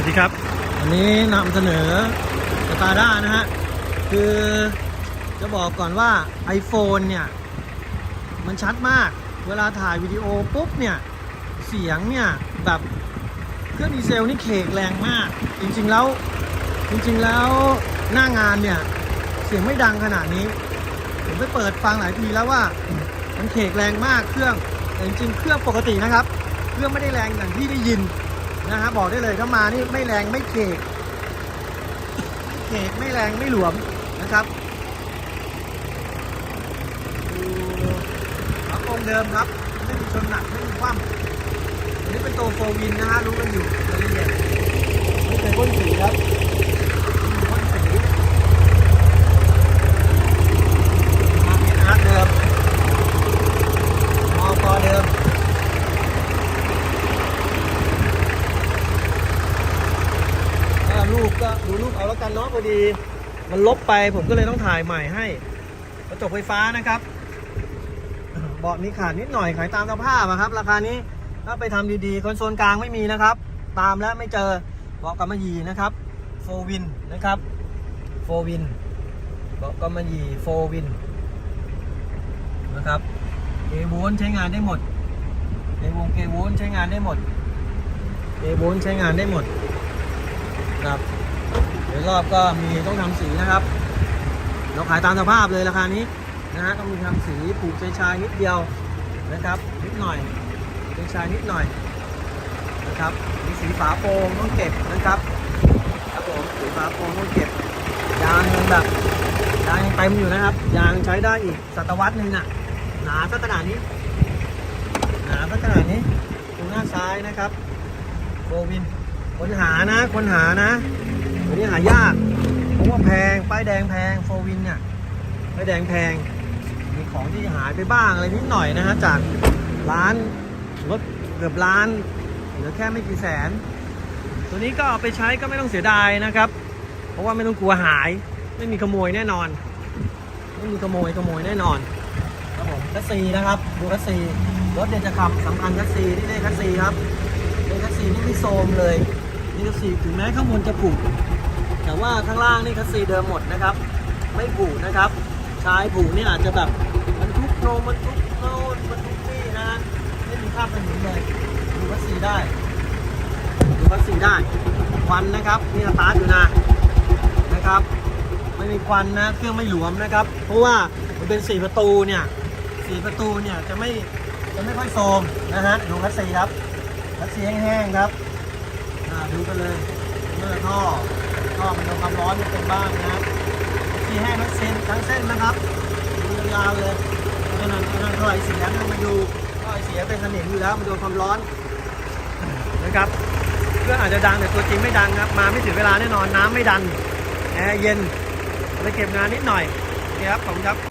วัสดีครับวันนี้นำเสนอสตาร์ด้านะฮะ คือจะบอกก่อนว่า iPhone เนี่ย มันชัดมาก เวลาถ่ายวิดีโอปุ๊บเนี่ย เสียงเนี่ย แบบเครื่องดีเซลนี่เคกแรงมาก จริงๆแล้ว จริงๆแล้วหน้างานเนี่ย เสียงไม่ดังขนาดนี้ ผมไปเปิดฟังหลายทีแล้วว่ามันเคกแรงมากเครื่องแต่จริงๆเครื่องปกตินะครับ เครื่องไม่ได้แรงอย่างที่ได้ยิน นะฮะบอกได้เลยถ้ามานี่ไม่แรงไม่เคกไม่เคกไม่แรงไม่หลวมนะครับดูรับองเดิมครับไม่มีชนหนักไม่มีคว่ำอันนี้เป็นตัวโฟวินนะฮะรู้กันอยู่รายละเอียดไม่เคยพ่นสีครับไม่มีพ่นสีมาเป็นอาร์ตเดิมมอพอเดิม ถ้ารูปก็ดูรูป เอาแล้วกันเนาะพอดี มันลบไปผมก็เลยต้องถ่ายใหม่ให้กระจกไฟฟ้านะครับเบาะมีขาดนิดหน่อยขายตามสภาพอะครับ ราคานี้ถ้าไปทำดีๆคอนโซลกลางไม่มีนะครับ ตามแล้วไม่เจอเบาะกำมะหยี่นะครับโฟวินนะครับโฟวินเบาะกำมะหยี่โฟวินนะครับเกโวลใช้งานได้หมดเกวงเกโวลใช้งานได้หมดเกโวลใช้งานได้หมดครับ เดี๋ยวรอบก็มีต้องทำสีนะครับ เราขายตามสภาพเลยราคานี้นะฮะต้องมีทำสีผูกชายชายนิดเดียวนะครับ นิดหน่อยชายชายนิดหน่อยนะครับมีสีฝาโปรงต้องเก็บนะครับครับผมสีฝาโปรงต้องเก็บยางยังแบบยางยังเต็มอยู่นะครับยางใช้ได้อีกศตวรรษหนึ่งน่ะหนาสักขนาดนี้หนาสักขนาดนี้ดูหน้าซ้ายนะครับโบวินคนหานะคนหานะ ตัวนี้หายากเพราะว่าแพง ป้ายแดงแพงโฟวินเนี่ย ป้ายแดงแพง มีของที่หายไปบ้างอะไรนิดหน่อยนะฮะจากร้านรถเกือบล้าน เหลือแค่ไม่กี่แสน ตัวนี้ก็เอาไปใช้ก็ไม่ต้องเสียดายนะครับ เพราะว่าไม่ต้องกลัวหาย ไม่มีขโมยแน่นอน ไม่มีขโมยขโมยแน่นอน ครับผมคัสซีนะครับ ดูคัสซีรถเดนจะขับสำคัญคัสซีที่ได้คัสซีครับเป็นคัสซีที่ไม่โซมเลย นี่คัสซีถึงแม้ข้างบนจะผุแต่ว่าข้างล่างนี่คัสซีเดิมหมดนะครับ ไม่ผุนะครับชายผุนี่อาจจะแบบมันทุกโครมมันทุกโน่นมันทุกนี่นะฮะไม่มีภาพเป็นหนุนเลยดูคัสซีได้ดูคัสซีได้ควันนะครับนี่สตาร์ทอยู่นะนะครับไม่มีควันนะเครื่องไม่หลวมนะครับ เพราะว่ามันเป็นสี่ประตูเนี่ยสี่ประตูเนี่ยจะไม่จะไม่ค่อยโซมนะฮะดูคัสซีครับคัสซีแห้งๆครับ อ่าดูกันเลยเมื่อท่อท่อมันโดนความร้อนเป็นบ้างนะครับคัสซีแห้งทั้งเส้นทั้งเส้นนะครับดูยาวเลยนั่นนั่นนั่นท่อไอเสียนั่นมาดูท่อไอเสียเป็นสนิมอยู่แล้วมันโดนความร้อนนะครับเครื่องอาจจะดังแต่ตัวจริงไม่ดังครับมาไม่ถึงเวลาแน่นอนน้ำไม่ดันแอร์เย็นไปเก็บงานนิดหน่อยโอเคครับผมครับ